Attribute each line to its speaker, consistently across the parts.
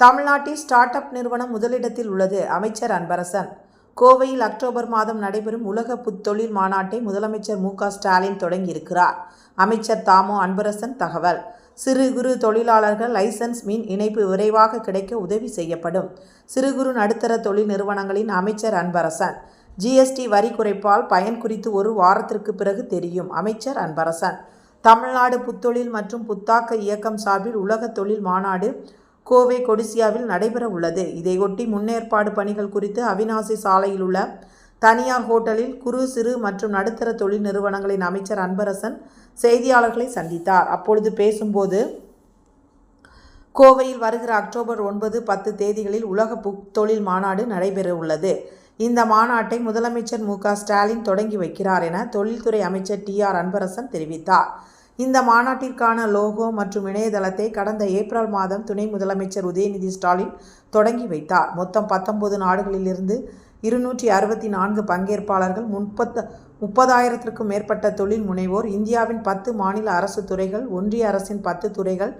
Speaker 1: தமிழ்நாட்டில் start up நிறுவனம் முதலிடத்தில் உள்ளது அமைச்சர் அன்பரசன். கோவையில் அக்டோபர் மாதம் நடைபெறும் உலக புத்தொழில் மாநாட்டை முதலமைச்சர் மு க ஸ்டாலின் தொடங்கியிருக்கிறார். அமைச்சர் தாமோ அன்பரசன் தகவல். சிறு குறு தொழிலாளர்கள் லைசன்ஸ் மின் இணைப்பு விரைவாக கிடைக்க உதவி செய்யப்படும். சிறு குறு நடுத்தர தொழில் நிறுவனங்களின் அமைச்சர் அன்பரசன். ஜிஎஸ்டி வரி குறைப்பால் பயன் குறித்து ஒரு வாரத்திற்கு பிறகு தெரியும் அமைச்சர் அன்பரசன். தமிழ்நாடு புத்தொழில் மற்றும் புத்தாக்க இயக்கம் சார்பில் உலக தொழில் மாநாடு கோவை கொடிசியாவில் நடைபெற உள்ளது. இதையொட்டி முன்னேற்பாடு பணிகள் குறித்து அவிநாசி சாலையில் உள்ள தனியார் ஹோட்டலில் குறு சிறு மற்றும் நடுத்தர தொழில் நிறுவனங்களின் அமைச்சர் அன்பரசன் செய்தியாளர்களை சந்தித்தார். அப்பொழுது பேசும்போது கோவையில் வருகிற அக்டோபர் ஒன்பது பத்து தேதிகளில் உலக புக் தொழில் மாநாடு நடைபெற உள்ளது. இந்த மாநாட்டை முதலமைச்சர் மு க ஸ்டாலின் தொடங்கி வைக்கிறார் என தொழில்துறை அமைச்சர் டி ஆர். அன்பரசன் தெரிவித்தார். இந்த மாநாட்டிற்கான லோகோ மற்றும் இணையதளத்தை கடந்த ஏப்ரல் மாதம் துணை முதலமைச்சர் உதயநிதி ஸ்டாலின் தொடங்கி வைத்தார். மொத்தம் பத்தொன்பது நாடுகளிலிருந்து இருநூற்றி அறுபத்தி நான்கு பங்கேற்பாளர்கள் முப்பத்து முப்பதாயிரத்திற்கும் மேற்பட்ட தொழில் முனைவோர் இந்தியாவின் பத்து மாநில அரசு துறைகள் ஒன்றிய அரசின் பத்து துறைகள்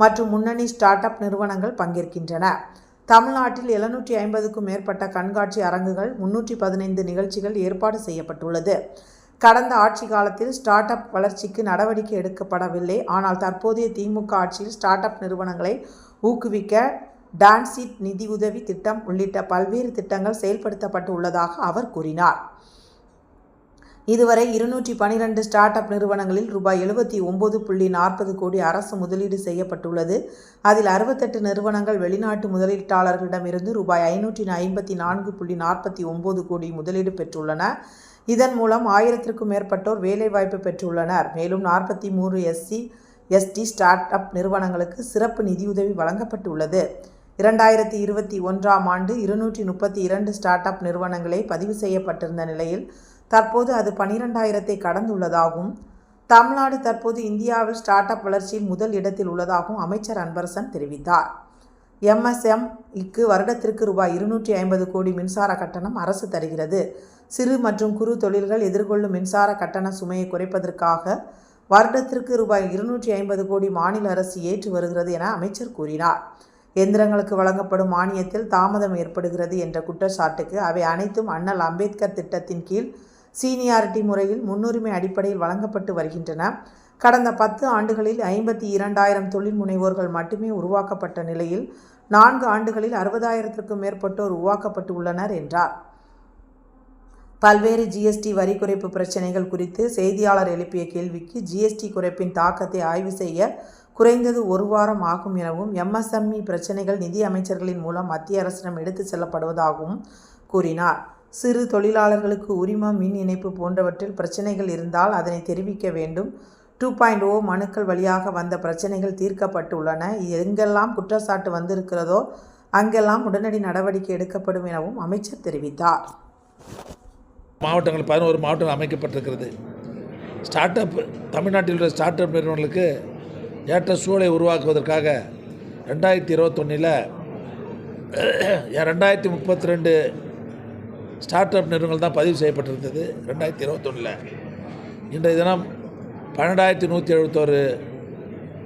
Speaker 1: மற்றும் முன்னணி ஸ்டார்ட் அப் நிறுவனங்கள் பங்கேற்கின்றன. தமிழ்நாட்டில் எழுநூற்றி ஐம்பதுக்கும் மேற்பட்ட கண்காட்சி அரங்குகள் முன்னூற்றி பதினைந்து நிகழ்ச்சிகள் ஏற்பாடு செய்யப்பட்டுள்ளது. கடந்த ஆட்சி காலத்தில் ஸ்டார்ட் அப் வளர்ச்சிக்கு நடவடிக்கை எடுக்கப்படவில்லை. ஆனால் தற்போதைய திமுக ஆட்சியில் ஸ்டார்ட் அப் நிறுவனங்களை ஊக்குவிக்க டான்சிட் நிதியுதவி திட்டம் உள்ளிட்ட பல்வேறு திட்டங்கள் செயல்படுத்தப்பட்டு உள்ளதாக அவர் கூறினார். இதுவரை இருநூற்றி பனிரெண்டு ஸ்டார்ட் அப் நிறுவனங்களில் ரூபாய் எழுபத்தி ஒம்பது புள்ளி நாற்பது கோடி அரசு முதலீடு செய்யப்பட்டுள்ளது. அதில் அறுபத்தெட்டு நிறுவனங்கள் வெளிநாட்டு முதலீட்டாளர்களிடமிருந்து ரூபாய் ஐநூற்றி ஐம்பத்தி நான்கு புள்ளி நாற்பத்தி ஒம்பது கோடி முதலீடு பெற்றுள்ளன. இதன் மூலம் ஆயிரத்திற்கும் மேற்பட்டோர் வேலைவாய்ப்பு பெற்றுள்ளனர். மேலும் நாற்பத்தி மூன்று எஸ்சி எஸ்டி ஸ்டார்ட் அப் நிறுவனங்களுக்கு சிறப்பு நிதியுதவி வழங்கப்பட்டுள்ளது. இரண்டாயிரத்தி இருபத்தி ஒன்றாம் ஆண்டு இருநூற்றி முப்பத்தி இரண்டு ஸ்டார்ட் அப் நிறுவனங்களே பதிவு செய்யப்பட்டிருந்த நிலையில் தற்போது அது பனிரெண்டாயிரத்தை கடந்துள்ளதாகவும் தமிழ்நாடு தற்போது இந்தியாவில் ஸ்டார்ட் அப் வளர்ச்சியில் முதல் இடத்தில் உள்ளதாகவும் அமைச்சர் அன்பரசன் தெரிவித்தார். எம்எஸ்எம் இக்கு வருடத்திற்கு ரூபாய் இருநூற்றி ஐம்பது கோடி மின்சார கட்டணம் அரசு தருகிறது. சிறு மற்றும் குறு தொழில்கள் எதிர்கொள்ளும் மின்சார கட்டண சுமையை குறைப்பதற்காக வருடத்திற்கு ரூபாய் இருநூற்றி ஐம்பது கோடி மாநில அரசு ஏற்று வருகிறது என அமைச்சர் கூறினார். எந்திரங்களுக்கு வழங்கப்படும் மானியத்தில் தாமதம் ஏற்படுகிறது என்ற குற்றச்சாட்டுக்கு அவை அனைத்தும் அண்ணல் அம்பேத்கர் திட்டத்தின் கீழ் சீனியாரிட்டி முறையில் முன்னுரிமை அடிப்படையில் வழங்கப்பட்டு வருகின்றன. கடந்த பத்து ஆண்டுகளில் ஐம்பத்தி இரண்டாயிரம் தொழில் முனைவோர்கள் மட்டுமே உருவாக்கப்பட்ட நிலையில் நான்கு ஆண்டுகளில் அறுபதாயிரத்திற்கும் மேற்பட்டோர் உருவாக்கப்பட்டு உள்ளனர் என்றார். பல்வேறு ஜிஎஸ்டி வரி குறைப்பு பிரச்சினைகள் குறித்து செய்தியாளர் எழுப்பிய கேள்விக்கு ஜிஎஸ்டி குறைப்பின் தாக்கத்தை ஆய்வு செய்ய குறைந்தது ஒரு வாரம் ஆகும் எனவும் எம்எஸ்எம்இ பிரச்சினைகள் நிதி அமைச்சர்களின் மூலம் மத்திய அரசிடம் எடுத்து செல்லப்படுவதாகவும் கூறினார். சிறு தொழிலாளர்களுக்கு உரிமம் மின் இணைப்பு போன்றவற்றில் பிரச்சனைகள் இருந்தால் அதனை தெரிவிக்க வேண்டும். டூ பாயிண்ட் ஓ மனுக்கள் வழியாக வந்த பிரச்சனைகள் தீர்க்கப்பட்டுள்ளன. எங்கெல்லாம் குற்றச்சாட்டு வந்திருக்கிறதோ அங்கெல்லாம் உடனடி நடவடிக்கை எடுக்கப்படும் எனவும் அமைச்சர் தெரிவித்தார்.
Speaker 2: மாவட்டங்கள் பதினோரு மாவட்டங்கள் அமைக்கப்பட்டிருக்கிறது. ஸ்டார்ட் அப் தமிழ்நாட்டில் உள்ள ஸ்டார்ட் அப் நிறுவனங்களுக்கு ஏற்ற சூழலை உருவாக்குவதற்காக ரெண்டாயிரத்தி இருபத்தொன்னில் ரெண்டாயிரத்தி முப்பத்தி ரெண்டு ஸ்டார்ட் அப் நிறுவனங்கள் தான் பதிவு செய்யப்பட்டிருந்தது ரெண்டாயிரத்தி இருபத்தொன்னில். இன்றைய தினம் பன்னெண்டாயிரத்தி நூற்றி எழுபத்தோரு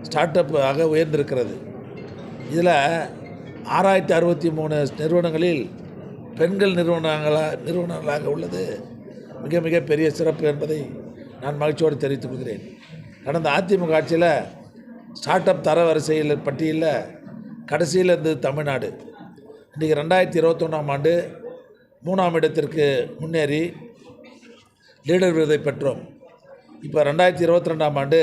Speaker 2: ஸ்டார்ட் அப் ஆக உயர்ந்திருக்கிறது. இதில் ஆறாயிரத்தி அறுபத்தி மூணு நிறுவனங்களில் பெண்கள் நிறுவனங்களாக நிறுவனங்களாக உள்ளது. மிக மிக பெரிய சிறப்பு என்பதை நான் மகிழ்ச்சியோடு தெரிவித்துக் கொள்கிறேன். கடந்த அதிமுக ஆட்சியில் ஸ்டார்ட் அப் தரவரிசையில் பட்டியலில் கடைசியில் இருந்தது தமிழ்நாடு. இன்றைக்கி ரெண்டாயிரத்தி இருபத்தொன்னாம் ஆண்டு மூணாம் இடத்திற்கு முன்னேறி லீடர் விருதை பெற்றோம். இப்போ ரெண்டாயிரத்தி இருபத்தி ரெண்டாம் ஆண்டு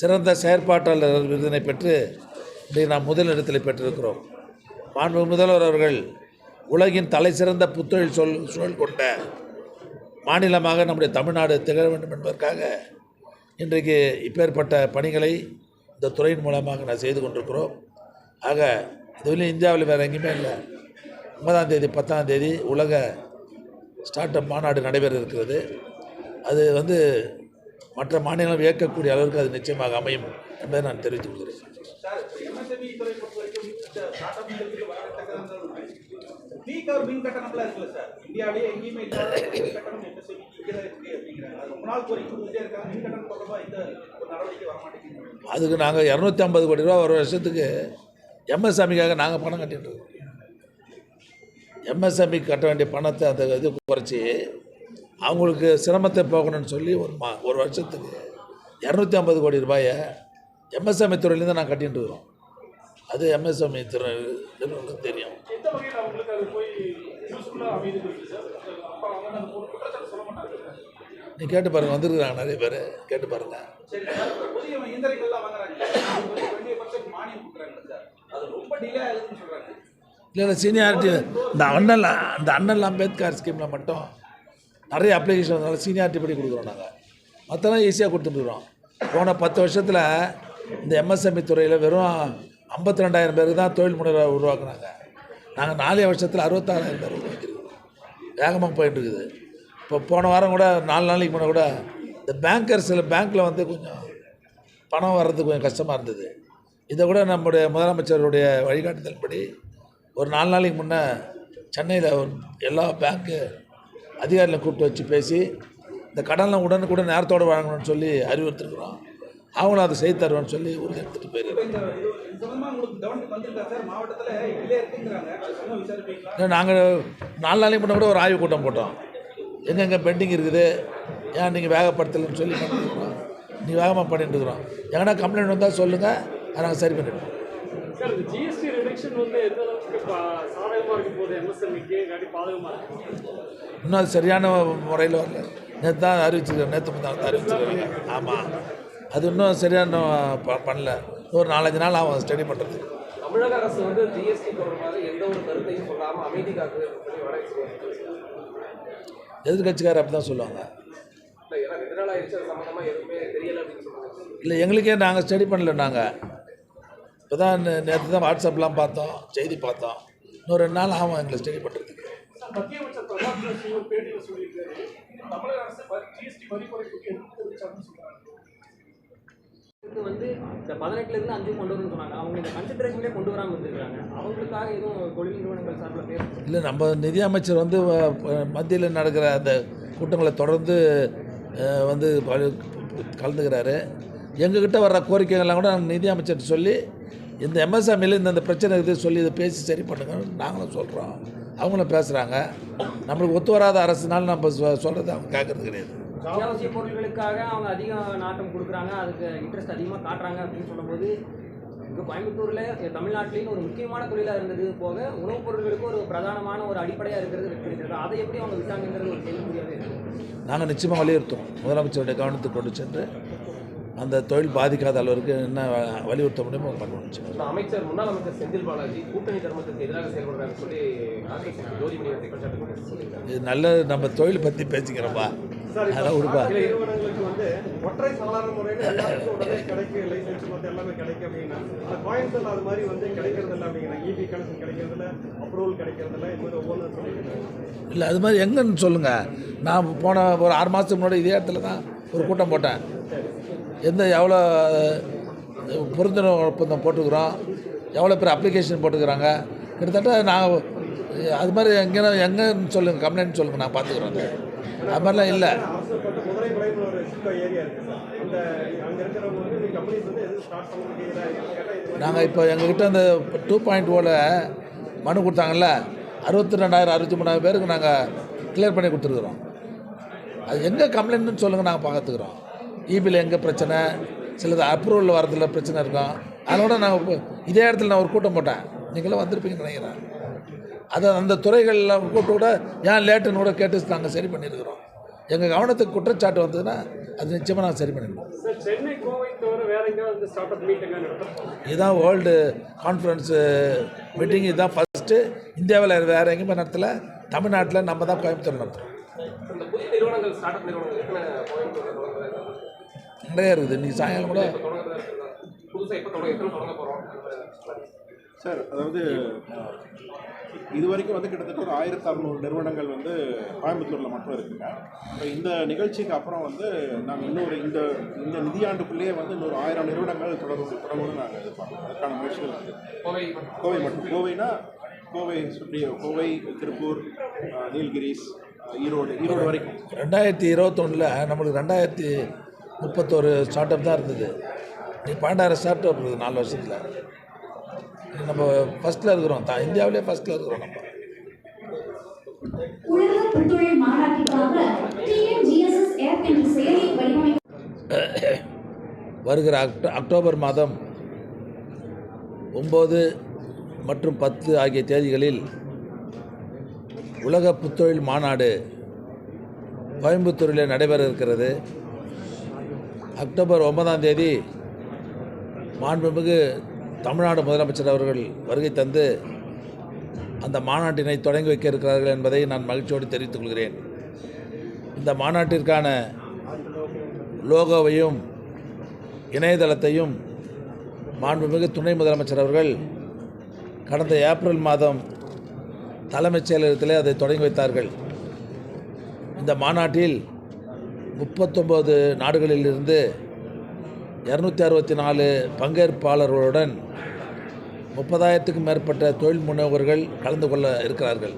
Speaker 2: சிறந்த செயற்பாட்டாளர் விருதினை பெற்று இன்றைக்கு நாம் முதல் இடத்தில் பெற்றிருக்கிறோம். மாண்பு முதல்வர் அவர்கள் உலகின் தலை சிறந்த புத்தொழில் சொல் சூழல் கொண்ட மாநிலமாக நம்முடைய தமிழ்நாடு திகழ வேண்டும் என்பதற்காக இன்றைக்கு இப்பேற்பட்ட பணிகளை இந்த துறையின் மூலமாக நான் செய்து கொண்டிருக்கிறோம். ஆக இதுவரையும் இந்தியாவில் வேறு எங்கேயுமே இல்லை. ஒன்பதாம் தேதி பத்தாம் தேதி உலக ஸ்டார்ட் அப் மாநாடு நடைபெற இருக்கிறது. அது வந்து மற்ற மாநிலங்கள் இயக்கக்கூடிய அளவிற்கு அது நிச்சயமாக அமையும் என்பதை நான் தெரிவித்துக் கொள்கிறேன்.
Speaker 3: மின் கட்டணம்லாம் இருக்குல்ல சார். இந்தியாவிலேயே எங்கேயுமே இல்லாத இங்கே இருக்கு அப்படிங்கிறாங்க. அது ரொம்ப நாள் கோரிக்கை கொடுத்துட்டே இருக்காங்க. மின் கட்டணம் தொடர்பாக இந்த ஒரு நடவடிக்கை
Speaker 2: அதுக்கு நாங்கள் இரநூத்தி ஐம்பது கோடி ரூபா ஒரு வருஷத்துக்கு எம்எஸ்எம்இக்காக நாங்கள் பணம் கட்டிட்டு இருக்கோம். எம்எஸ்எம்இ கட்ட வேண்டிய பணத்தை அந்த இது குறைச்சி அவங்களுக்கு சிரமத்தை போகணும்னு சொல்லி ஒரு மா ஒரு வருஷத்துக்கு இரநூத்தி ஐம்பது கோடி ரூபாயை எம்எஸ்எம்இ துறையிலேருந்து நான் கட்டிகிட்டு இருக்கிறோம் அது எம்எஸ்எம்இ துறை நிறுவனங்களுக்கு தெரியும்?
Speaker 4: அந்த
Speaker 2: நீ கேட்டு பாருங்கள் வந்திருக்கிறாங்க நிறைய பேர். கேட்டு
Speaker 3: சொல்றாங்க.
Speaker 2: இல்லை இல்லை சீனியாரிட்டி இந்த அண்ணல் இந்த அண்ணல் அம்பேத்கர் ஸ்கீமில் மட்டும் நிறைய அப்ளிகேஷன் வந்தனால சீனியாரிட்டி படி கொடுக்குறோம் நாங்கள் மற்றெல்லாம் ஈஸியாக கொடுத்துட்டுருக்கோம் போன பத்து வருஷத்தில் இந்த எம்எஸ்எம்இ துறையில் வெறும் ஐம்பத்தி ரெண்டாயிரம் பேருக்கு தான் தொழில் முனைவர் உருவாக்குனாங்க. நாங்கள் நாலே வருஷத்தில் அறுபத்தாறாயிரம் பேர் உருவாக்கியிருக்கோம் வேகமாக போயிட்டு இருக்குது. இப்போ போன வாரம் கூட நாலு நாளைக்கு முன்னே கூட இந்த பேங்கர்ஸில் பேங்க்கில் வந்து கொஞ்சம் பணம் வர்றதுக்கு கொஞ்சம் கஷ்டமாக இருந்தது. இதை கூட நம்முடைய முதலமைச்சருடைய வழிகாட்டுதல்படி ஒரு நாலு நாளைக்கு முன்னே சென்னையில் எல்லா பேங்க்கு அதிகாரிகளை கூப்பிட்டு வச்சு பேசி இந்த கடன்லாம் உடனுக்குடன் நேரத்தோடு வழங்கணும்னு சொல்லி அறிவுறுத்திருக்கிறோம். அவங்களும் அதை செய்து தருவேன்னு சொல்லி உறுதி எடுத்துகிட்டு இல்லை நாங்கள் நாலு நாளைக்கு முன்னே கூட ஒரு ஆய்வு கூட்டம் போட்டோம். எங்கெங்கே பெண்டிங் இருக்குது? ஏன் நீங்கள் வேகப்படுத்தலைன்னு சொல்லி பண்ணிட்டுருக்கோம் நீ வேகமாக பண்ணிட்டு இருக்கிறோம். எங்கன்னா கம்ப்ளைண்ட் வந்தால் சொல்லுங்கள் அதை நாங்கள் சரி பண்ணிடுவோம்
Speaker 4: சார் இந்த ஜிஎஸ்டி ரிடக்ஷன் வந்து எந்த அளவுக்கு இப்போ சாதகமாக இருக்கும் போது எம்எஸ்எம்இக்கு இல்லாட்டி பாதகமாக இருக்கும்
Speaker 2: இன்னும் அது சரியான முறையில் வரல. நேற்று தான் அறிவிச்சிருக்கேன் நேற்று தான் அறிவிச்சிருக்காங்க. ஆமாம் அது இன்னும் சரியான ப பண்ணல. ஒரு நாலஞ்சு நாள் ஆகும் ஸ்டடி பண்ணுறதுக்கு
Speaker 5: தமிழக அரசு வந்து ஜிஎஸ்டி தொடர்பாக எந்த ஒரு கருத்தையும் சொல்லாம அமைதி காக்குது
Speaker 2: எதிர்கட்சிக்காரர் அப்படி தான் சொல்லுவாங்க.
Speaker 5: இல்லை
Speaker 2: எங்களுக்கே நாங்கள் ஸ்டடி பண்ணல நாங்கள் இப்போ தான் நேற்று தான் வாட்ஸ்அப்லாம் பார்த்தோம் செய்தி பார்த்தோம். இன்னும் ரெண்டு நாள் ஆகும் எங்களை ஸ்டடி பண்ணுறதுக்கு
Speaker 4: மத்திய
Speaker 6: வந்து இந்த பதினெட்டுல இருந்து அஞ்சு கொண்டு வரணும்னு சொன்னாங்க. அவங்க இந்த கன்சிடரேஷன்லேயே கொண்டு வராமல் இருந்திருக்காங்க அவங்களுக்காக எதுவும் தொழில் நிறுவனங்கள் சார்பில் பேச
Speaker 2: இல்லை நம்ம நிதியமைச்சர் வந்து மத்தியில் நடக்கிற அந்த கூட்டங்களை தொடர்ந்து வந்து கலந்துக்கிறாரு. எங்ககிட்ட வர்ற கோரிக்கைகள்லாம் கூட நாங்கள் நிதி சொல்லி இந்த எம்எஸ்எம்இல இந்த பிரச்சனை இருக்குது சொல்லி இதை பேசி சரி பண்ணுங்கன்னு நாங்களும் சொல்கிறோம் அவங்களும் பேசுகிறாங்க நம்மளுக்கு ஒத்து வராத அரசுனால நம்ம சொல்கிறது அவங்க கேட்கறது கிடையாது.
Speaker 6: அத்தியாவசிய பொருட்களுக்காக அவங்க அதிக நாட்டம் கொடுக்குறாங்க. அதுக்கு இன்ட்ரெஸ்ட் அதிகமாக காட்டுறாங்க அப்படின்னு சொல்லும்போது இங்கே கோயம்புத்தூரில் தமிழ்நாட்டிலேயும் ஒரு முக்கியமான தொழிலாக இருந்தது போக உணவுப் பொருட்களுக்கு ஒரு பிரதானமான ஒரு அடிப்படையாக இருக்கிறது இருக்கிறது அதை எப்படி அவங்க விட்டாங்கங்கிறது ஒரு கேள்விக்குறியாகவே இருக்குது
Speaker 2: நாங்கள் நிச்சயமாக வலியுறுத்துவோம். முதலமைச்சருடைய கவனத்துக்கு கொண்டு சென்று அந்த தொழில் பாதிக்காத அளவிற்கு என்ன வலியுறுத்த முடியுமோ.
Speaker 5: இந்த அமைச்சர் முன்னாள் அமைச்சர் செந்தில் பாலாஜி கூட்டணி தர்மத்துக்கு எதிராக செயல்படுறாங்க சொல்லி ஜோதிமணி
Speaker 2: இது நல்ல நம்ம தொழில் பற்றி பேசிக்கிறோம்ப்பா அதெல்லாம் கொடுப்பா.
Speaker 7: நிறுவனங்களுக்கு வந்து ஒற்றை சாதாரண முறையில் எல்லாருக்கும் உடனே கிடைக்கும் லைசன்ஸ் மற்ற எல்லாமே கிடைக்கும் அப்படின்னா அந்த கோயம்புத்தூர்ல அது மாதிரி வந்து கிடைக்கிறது இல்லை அப்படிங்கிற இபி கனெக்ஷன் கிடைக்கிறதுல அப்ரூவல் கிடைக்கிறதுல இது மாதிரி ஒவ்வொன்றும் சொல்லிட்டு
Speaker 2: இல்லை அது மாதிரி எங்கன்னு சொல்லுங்கள் நான் போன ஒரு ஆறு மாதத்துக்கு முன்னாடி இதே இடத்துல தான் ஒரு கூட்டம் போட்டேன். எந்த எவ்வளோ பொருந்துணர்வு ஒப்பந்தம் போட்டுக்கிறோம் எவ்வளோ பேர் அப்ளிகேஷன் போட்டுக்கிறாங்க கிட்டத்தட்ட நான் அது மாதிரி எங்கே எங்கன்னு சொல்லுங்கள் கம்ப்ளைண்ட் சொல்லுங்கள் நான் பார்த்துக்குறேன். அது. மாதிரிலாம் இல்லை. நாங்கள் இப்போ எங்ககிட்ட அந்த டூ பாயிண்ட் ஓவில் மனு கொடுத்தாங்கல்ல அறுபத்தி ரெண்டாயிரம் அறுபத்தி மூணாயிரம் பேருக்கு நாங்கள் கிளியர் பண்ணி கொடுத்துருக்குறோம். அது எங்கே கம்ப்ளைண்ட்னு சொல்லுங்கள் நாங்கள் பார்த்துக்குறோம் இபியில் எங்கே பிரச்சனை சிலது அப்ரூவலில் வரதில் பிரச்சனை இருக்கும் அதோட நான் இதே இடத்துல நான் ஒரு கூட்டம் போட்டேன். நீங்களும் வந்திருப்பீங்கன்னு நினைக்கிறேன். அது அந்த துறைகளில் கூப்பிட்டு கூட ஏன் லேட்டுன்னு கூட கேட்டு நாங்கள் சரி பண்ணியிருக்கிறோம். எங்கள் கவனத்துக்கு குற்றச்சாட்டு வந்ததுன்னா அது நிச்சயமாக நாங்கள் சரி பண்ணிடுவோம். இதுதான் வேர்ல்டு கான்ஃபரன்ஸு மீட்டிங் இதுதான் ஃபஸ்ட்டு இந்தியாவில் வேறு எங்கேயுமே நடத்தல. தமிழ்நாட்டில் நம்ம தான் கோயம்புத்தூர் நடத்துகிறோம் நிறைய இருக்குது. இன்றைக்கி சாயங்காலம் கூட
Speaker 8: சார் அதாவது இது வரைக்கும் வந்து கிட்டத்தட்ட ஒரு ஆயிரத்தி அறநூறு நிறுவனங்கள் வந்து கோயம்புத்தூரில் மட்டும் இருக்குங்க. இப்போ இந்த நிகழ்ச்சிக்கு அப்புறம் வந்து நாங்கள் இன்னொரு இந்த இந்த நிதியாண்டுக்குள்ளேயே வந்து இன்னொரு ஆயிரம் நிறுவனங்கள் தொடரும் தொடங்கணும்னு நாங்கள் எதிர்பார்க்குறோம். அதுக்கான முயற்சிகள் வந்து
Speaker 5: கோவை
Speaker 8: கோவை மட்டும். கோவைனா கோவை சுற்றி கோவை திருப்பூர் நீலகிரிஸ் ஈரோடு ஈரோடு வரைக்கும்.
Speaker 2: ரெண்டாயிரத்தி இருபத்தொன்னில் நம்மளுக்கு ரெண்டாயிரத்தி முப்பத்தோரு ஸ்டார்ட் அப் தான் இருந்தது. நீ பன்னெண்டாயிரம் ஸ்டார்ட் அப் இருக்குது நாலு வருஷத்தில். நம்ம ஃபஸ்ட்டில் இருக்கிறோம். தான் இந்தியாவிலே ஃபஸ்ட்டில் இருக்கிறோம் நம்ம. வருகிற அக்டோ அக்டோபர் மாதம் ஒம்பது மற்றும் பத்து ஆகிய தேதிகளில் உலக புத்தொழில் மாநாடு கோயம்புத்தூரில் நடைபெற இருக்கிறது அக்டோபர் ஒன்பதாம் தேதி மாண்புமிகு தமிழ்நாடு முதலமைச்சர் அவர்கள் வருகை தந்து அந்த மாநாட்டினை தொடங்கி வைக்க இருக்கிறார்கள் என்பதை நான் மகிழ்ச்சியோடு தெரிவித்துக் கொள்கிறேன். இந்த மாநாட்டிற்கான லோகோவையும் இணையதளத்தையும் மாண்புமிகு துணை முதலமைச்சர் அவர்கள் கடந்த ஏப்ரல் மாதம் தலைமைச் செயலகத்திலே அதை தொடங்கி வைத்தார்கள். இந்த மாநாட்டில் முப்பத்தொம்போது நாடுகளிலிருந்து இரநூத்தி அறுபத்தி நாலு பங்கேற்பாளர்களுடன் முப்பதாயிரத்துக்கும் மேற்பட்ட தொழில் முனைவர்கள் கலந்து கொள்ள இருக்கிறார்கள்.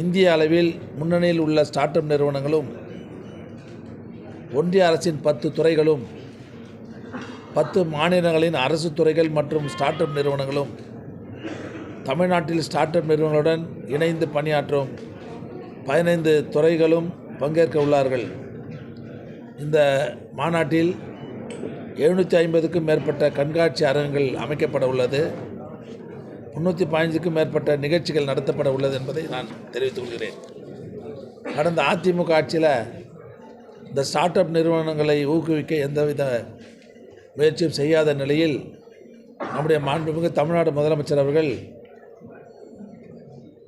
Speaker 2: இந்திய அளவில் முன்னணியில் உள்ள ஸ்டார்ட் அப் நிறுவனங்களும் ஒன்றிய அரசின் பத்து துறைகளும் பத்து மாநிலங்களின் அரசு துறைகள் மற்றும் ஸ்டார்ட் அப் நிறுவனங்களும் தமிழ்நாட்டில் ஸ்டார்ட் அப் நிறுவனங்களுடன் இணைந்து பணியாற்றும் பதினைந்து துறைகளும் பங்கேற்க உள்ளார்கள். இந்த மாநாட்டில் எழுநூற்றி ஐம்பதுக்கும் மேற்பட்ட கண்காட்சி அரங்குகள் அமைக்கப்பட உள்ளது. முந்நூற்றி பதினஞ்சுக்கும் மேற்பட்ட நிகழ்ச்சிகள் நடத்தப்பட உள்ளது என்பதை நான் தெரிவித்துக் கொள்கிறேன். கடந்த அதிமுக ஆட்சியில் இந்த ஸ்டார்ட் அப் நிறுவனங்களை ஊக்குவிக்க எந்தவித முயற்சியும் செய்யாத நிலையில் நம்முடைய மாண்புமிகு தமிழ்நாடு முதலமைச்சர் அவர்கள்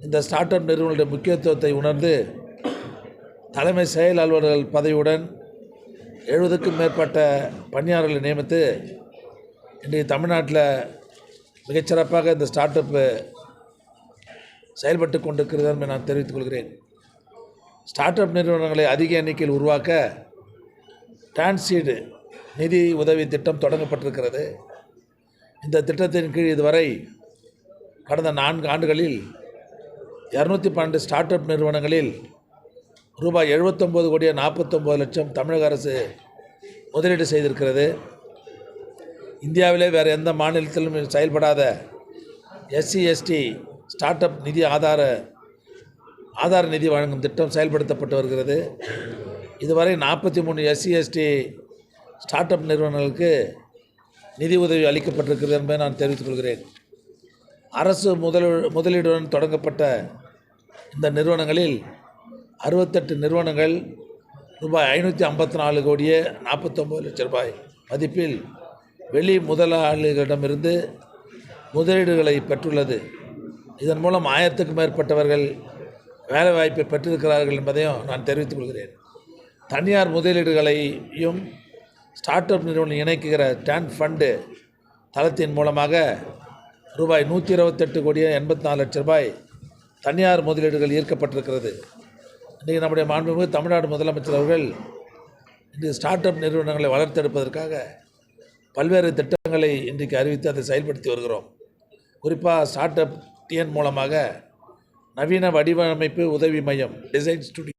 Speaker 2: இந்த ஸ்டார்ட் அப் நிறுவனங்களுடைய முக்கியத்துவத்தை உணர்ந்து தலைமை செயல் அலுவலர்கள் பதவியுடன் எழுபதுக்கும் மேற்பட்ட பணியாளர்களை நியமித்து இன்றைக்கு தமிழ்நாட்டில் மிகச்சிறப்பாக இந்த ஸ்டார்ட் அப்பு செயல்பட்டு கொண்டிருக்கிறது என்று நான் தெரிவித்துக் கொள்கிறேன். ஸ்டார்ட் அப் நிறுவனங்களை அதிக எண்ணிக்கையில் உருவாக்க டான்சீடு நிதி உதவி திட்டம் தொடங்கப்பட்டிருக்கிறது. இந்த திட்டத்தின் கீழ் இதுவரை கடந்த நான்கு ஆண்டுகளில் இரநூத்தி பன்னெண்டு ஸ்டார்ட் அப் நிறுவனங்களில் ரூபாய் எழுபத்தொம்போது கோடியே நாற்பத்தொம்போது லட்சம் தமிழக அரசு முதலீடு செய்திருக்கிறது. இந்தியாவிலே வேறு எந்த மாநிலத்திலும் செயல்படாத எஸ்சி எஸ்டி ஸ்டார்ட் அப் நிதி ஆதார ஆதார நிதி வழங்கும் திட்டம் செயல்படுத்தப்பட்டு வருகிறது. இதுவரை நாற்பத்தி மூணு எஸ்சி எஸ்டி ஸ்டார்ட் அப் நிறுவனங்களுக்கு நிதி உதவி அளிக்கப்பட்டிருக்கிறது என்பதை நான் தெரிவித்துக் கொள்கிறேன். அரசு முதல் முதலீடுடன் தொடங்கப்பட்ட இந்த நிறுவனங்களில் அறுபத்தெட்டு நிறுவனங்கள் ரூபாய் ஐநூற்றி ஐம்பத்தி நாலு கோடியே நாற்பத்தொம்பது லட்சம் ரூபாய். மதிப்பில் வெளி முதலாளிகளிடமிருந்து முதலீடுகளை பெற்றுள்ளது. இதன் மூலம் ஆயிரத்துக்கும் மேற்பட்டவர்கள் வேலைவாய்ப்பை பெற்றிருக்கிறார்கள் என்பதையும் நான் தெரிவித்துக் கொள்கிறேன். தனியார் முதலீடுகளையும் ஸ்டார்ட் அப் நிறுவனம் இணைக்குகிற டேன் ஃபண்டு தளத்தின் மூலமாக ரூபாய் நூற்றி இருபத்தெட்டு கோடியே எண்பத்தி நாலு லட்சம் ரூபாய் தனியார் முதலீடுகள் ஈர்க்கப்பட்டிருக்கிறது. இன்றைக்கி நம்முடைய மாண்புமிகு தமிழ்நாடு முதலமைச்சர் அவர்கள் இன்று ஸ்டார்ட் அப் நிறுவனங்களை வளர்த்தெடுப்பதற்காக பல்வேறு திட்டங்களை இன்றைக்கு அறிவித்து அதை செயல்படுத்தி வருகிறோம். குறிப்பாக ஸ்டார்ட் அப் டிஎன் மூலமாக நவீன வடிவமைப்பு உதவி மையம் டிசைன் ஸ்டுடியோ